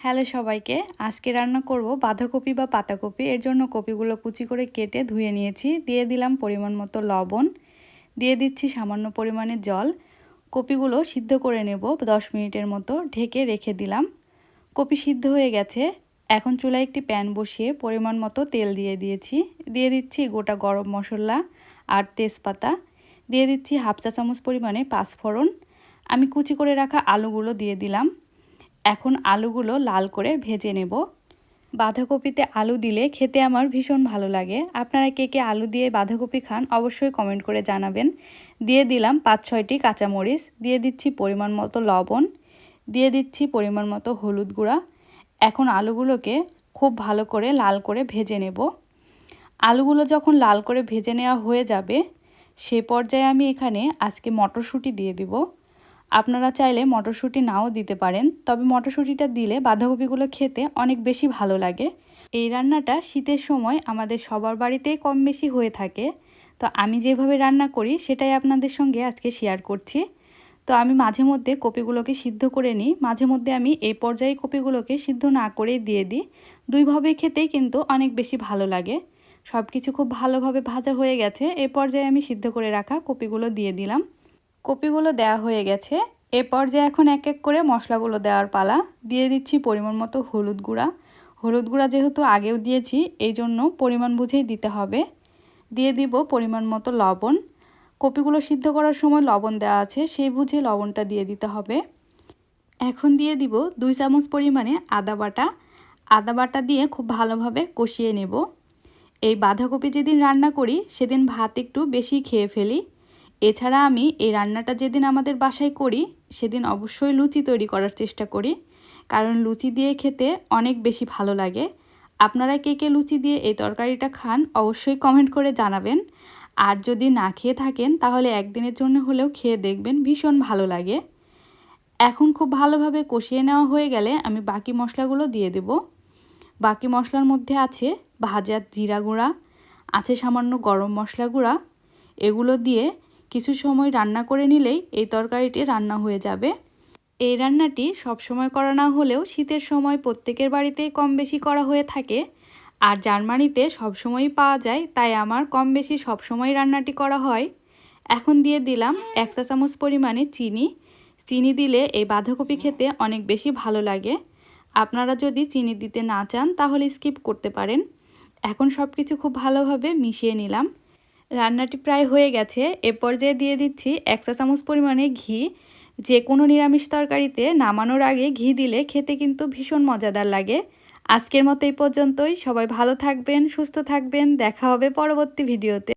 Hello সবাইকে, আজকে রান্না করব বাঁধাকপি বা পাতাকপি। এর জন্য কপিগুলো কুচি করে কেটে ধুয়ে নিয়েছি। দিয়ে দিলাম পরিমাণ মতো লবণ। দিয়ে দিচ্ছি সামান্য পরিমাণে জল। কপিগুলো সিদ্ধ করে নেব দশ মিনিটের মতো, ঢেকে রেখে দিলাম। কপি সিদ্ধ হয়ে গেছে। এখন চুলায় একটি প্যান বসিয়ে পরিমাণ মতো তেল দিয়ে দিয়েছি। দিয়ে দিচ্ছি গোটা গরম মশলা আর তেজপাতা। দিয়ে দিচ্ছি হাফ চা চামচ পরিমাণে পাঁচফোড়ন। আমি কুচি করে রাখা আলুগুলো দিয়ে দিলাম। এখন আলুগুলো লাল করে ভেজে নেব। বাঁধাকপিতে আলু দিলে খেতে আমার ভীষণ ভালো লাগে। আপনারা কে কে আলু দিয়ে বাঁধাকপি খান অবশ্যই কমেন্ট করে জানাবেন। দিয়ে দিলাম পাঁচ ছয়টি কাঁচামরিচ, দিয়ে দিচ্ছি পরিমাণ মতো লবণ, দিয়ে দিচ্ছি পরিমাণ মতো হলুদ গুঁড়া। এখন আলুগুলোকে খুব ভালো করে লাল করে ভেজে নেব। আলুগুলো যখন লাল করে ভেজে নেওয়া হয়ে যাবে, সে পর্যায়ে আমি এখানে আজকে মটরশুঁটি দিয়ে দিব। আপনারা চাইলে মটরশুঁটি নাও দিতে পারেন, তবে মটরশুঁটিটা দিলে বাঁধাকপিগুলো খেতে অনেক বেশি ভালো লাগে। এই রান্নাটা শীতের সময় আমাদের সবার বাড়িতেই কম বেশি হয়ে থাকে। তো আমি যেভাবে রান্না করি, সেটাই আপনাদের সঙ্গে আজকে শেয়ার করছি। তো আমি মাঝে মধ্যে কপিগুলোকে সিদ্ধ করে নিই। মাঝে মধ্যে আমি এই পর্যায়ে কপিগুলোকে সিদ্ধ না করেই দিয়ে দিই। দুইভাবে খেতেই কিন্তু অনেক বেশি ভালো লাগে। সব কিছু খুব ভালোভাবে ভাজা হয়ে গেছে। এ পর্যায়ে আমি সিদ্ধ করে রাখা কপিগুলো দিয়ে দিলাম। কপিগুলো দেওয়া হয়ে গেছে। এ পর্যায়ে এখন এক এক করে মশলাগুলো দেওয়ার পালা, দিয়ে দিচ্ছি পরিমাণ মতো হলুদ গুঁড়া। হলুদ গুঁড়া যেহেতু আগেও দিয়েছি, এই জন্য পরিমাণ বুঝেই দিতে হবে। দিয়ে দিব পরিমাণ মতো লবণ। কপিগুলো সিদ্ধ করার সময় লবণ দেওয়া আছে, সেই বুঝে লবণটা দিয়ে দিতে হবে। এখন দিয়ে দিব দুই চামচ পরিমাণে আদা বাটা। আদা বাটা দিয়ে খুব ভালোভাবে কষিয়ে নেব। এই বাঁধাকপি যেদিন রান্না করি, সেদিন ভাত একটু বেশি খেয়ে ফেলি। এছাড়া আমি এই রান্নাটা যেদিন আমাদের বাসায় করি, সেদিন অবশ্যই লুচি তৈরি করার চেষ্টা করি। কারণ লুচি দিয়ে খেতে অনেক বেশি ভালো লাগে। আপনারা কে কে লুচি দিয়ে এই তরকারিটা খান, অবশ্যই কমেন্ট করে জানাবেন। আর যদি না খেয়ে থাকেন, তাহলে একদিনের জন্য হলেও খেয়ে দেখবেন, ভীষণ ভালো লাগে। এখন খুব ভালোভাবে কষিয়ে নেওয়া হয়ে গেলে আমি বাকি মশলাগুলো দিয়ে দেব। বাকি মশলার মধ্যে আছে ভাজা জিরা গুঁড়া, আছে সামান্য গরম মশলা গুঁড়া। এগুলো দিয়ে কিছু সময় রান্না করে নিলেই এই তরকারিটি রান্না হয়ে যাবে। এই রান্নাটি সব সময় করা না হলেও শীতের সময় প্রত্যেকের বাড়িতেই কম বেশি করা হয়ে থাকে। আর জার্মানিতে সবসময়ই পাওয়া যায়, তাই আমার কম বেশি সবসময় রান্নাটি করা হয়। এখন দিয়ে দিলাম এক চা চামচ পরিমাণে চিনি। চিনি দিলে এই বাঁধাকপি খেতে অনেক বেশি ভালো লাগে। আপনারা যদি চিনি দিতে না চান, তাহলে স্কিপ করতে পারেন। এখন সব কিছু খুব ভালোভাবে মিশিয়ে নিলাম। রান্নাটি প্রায় হয়ে গেছে। এ পর্যায়ে দিয়ে দিচ্ছি এক চা চামচ পরিমাণে ঘি। যে কোনো নিরামিষ তরকারিতে নামানোর আগে ঘি দিলে খেতে কিন্তু ভীষণ মজাদার লাগে। আজকের মতো এই পর্যন্তই। সবাই ভালো থাকবেন, সুস্থ থাকবেন। দেখা হবে পরবর্তী ভিডিওতে।